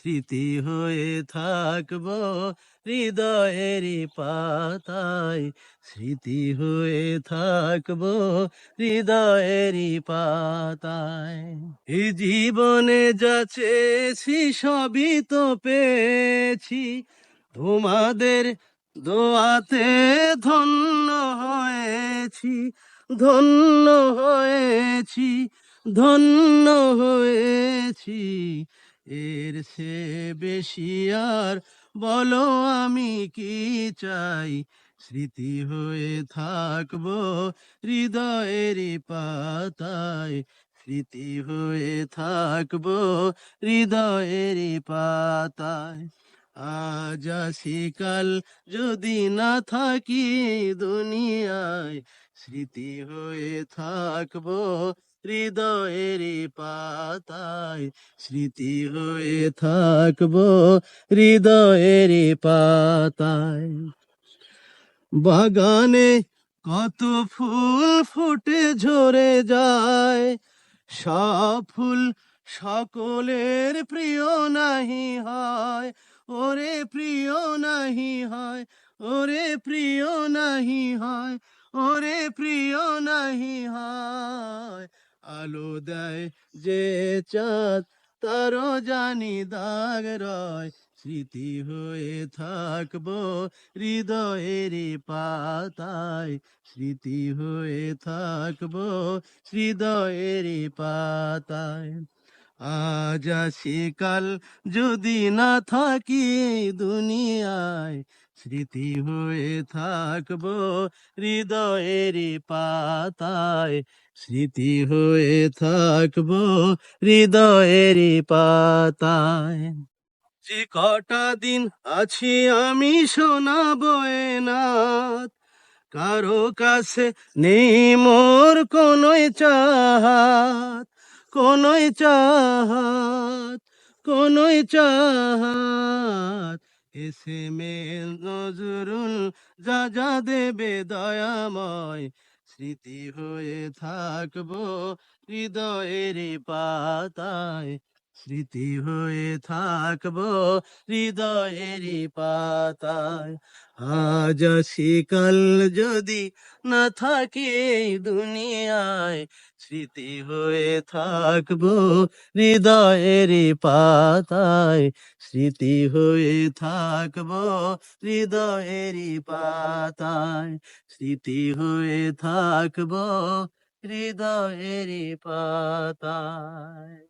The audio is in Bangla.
স্মৃতি হয়ে থাকব হৃদয়ের পাতায়। স্মৃতি হয়ে থাকব হৃদয়ের পাতায়। এই জীবনে যা চেয়েছি সবই তো পেয়েছি। তোমাদের দোয়াতে ধন্য হয়েছি ধন্য হয়েছি ধন্য হয়েছি। এর সে বেশি আর বলো আমি কি চাই? স্মৃতি হয়ে থাকব হৃদয়ের পাতায়। স্মৃতি হয়ে থাকব হৃদয়ের পাতায়। আজ কাল যদি না থাকি দুনিয়ায়। স্মৃতি হয়ে থাকব হৃদয়ের পাতায় স্মৃতি হয়ে থাকব হৃদয়ের পাতায়। বাগানে কত ফুল ফুটে ঝরে যায়, সব ফুল সকলের প্রিয় নাহি হয়। ওরে প্রিয় নাহি হয়, ওরে প্রিয় নাহি হয়, ওরে প্রিয় নাহি হয়। আলো দেয় যে চাঁদ, তারও জানি দাগ রয়। স্মৃতি হয়ে থাকব হৃদয়ের পাতায়। স্মৃতি হয়ে থাকব হৃদয়ের পাতায়। আজ আসি কাল যদি না থাকি দুনিয়ায় স্মৃতি হয়ে থাকব হৃদয়ের পাতায়। স্মৃতি হয়ে থাকব হৃদয়ের পাতায়। যে কটা দিন আছি আমি শোনাবো নাথ কারও কাছে নেই মোর কোনোই চাহাত কোনোই চাহাত কোনোই চাহাত। এসে মে নজরুল যা যা দেবে দয়াময়। স্মৃতি হয়ে থাকব হৃদয়ের পাতায়। স্মৃতি হয়ে থাকব হৃদয়ের পাতায়। আজ আসি, কাল যদি না থাকি দুনিয়ায়, স্মৃতি হয়ে থাকব হৃদয়ের পাতায়। স্মৃতি হয়ে থাকব হৃদয়ের পাতায়। স্মৃতি হয়ে থাকব হৃদয়ের পাতায়।